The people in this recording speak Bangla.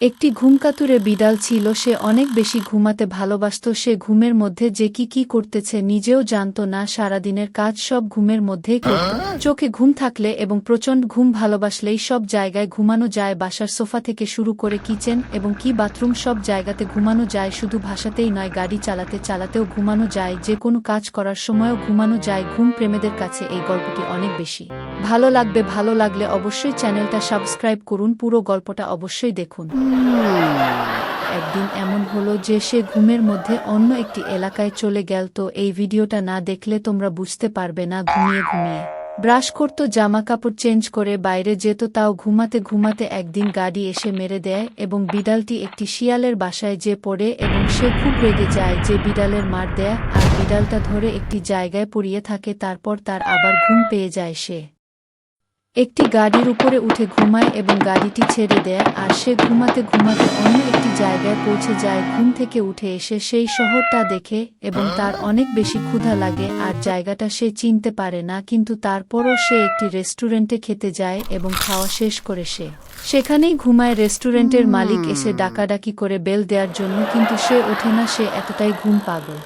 একটি ঘুমকাতুরে বিড়াল ছিল, সে অনেক বেশি ঘুমাতে ভালোবাসত, সে ঘুমের মধ্যে যে কি কি করতেছে নিজেও জানত না, সারাদিনের কাজ সব ঘুমের মধ্যেই করত। চোখে ঘুম থাকলে এবং প্রচণ্ড ঘুম ভালোবাসলেই সব জায়গায় ঘুমানো যায়, বাসার সোফা থেকে শুরু করে কিচেন এবং কি বাথরুম সব জায়গাতে ঘুমানো যায়, শুধু ভাষাতেই নয়, গাড়ি চালাতে চালাতেও ঘুমানো যায়, যে কোনো কাজ করার সময়ও ঘুমানো যায়, ঘুম প্রেমীদের কাছে এই গল্পটি অনেক বেশি। ভালো লাগবে, ভালো লাগলে অবশ্যই চ্যানেলটা সাবস্ক্রাইব করুন, পুরো গল্পটা অবশ্যই দেখুন। একদিন এমন হলো যে সে ঘুমের মধ্যে অন্য একটি এলাকায় চলে গেল, তো এই ভিডিওটা না দেখলে তোমরা বুঝতে পারবে না, ঘুমিয়ে ঘুমিয়ে। ব্রাশ করতো, জামা কাপড় চেঞ্জ করে বাইরে যেত, তাও ঘুমাতে ঘুমাতে একদিন গাড়ি এসে মেরে দেয় এবং বিড়ালটি একটি শিয়ালের বাসায় যে পড়ে এবং সে খুব রেগে যায় যে বিড়ালের মার দেয়, আর বিড়ালটা ধরে একটি জায়গায় পড়িয়ে থাকে, তারপর তার আবার ঘুম পেয়ে যায় সে। একটি গাড়ির উপরে উঠে ঘুমায় এবং গাড়িটি ছেড়ে দেয়, আর সে ঘুমাতে ঘুমাতে অন্য একটি জায়গায় পৌঁছে যায়, ঘুম থেকে উঠে এসে সেই শহরটা দেখে এবং তার অনেক বেশি ক্ষুধা লাগে, আর জায়গাটা সে চিনতে পারে না, কিন্তু তারপরও সে একটি রেস্টুরেন্টে খেতে যায় এবং খাওয়া শেষ করে সে। সেখানেই ঘুমায় রেস্টুরেন্টের মালিক, এসে ডাকাডাকি করে বেল দেওয়ার জন্য, কিন্তু সে ওঠে না, সে এতটাই ঘুম পাগল।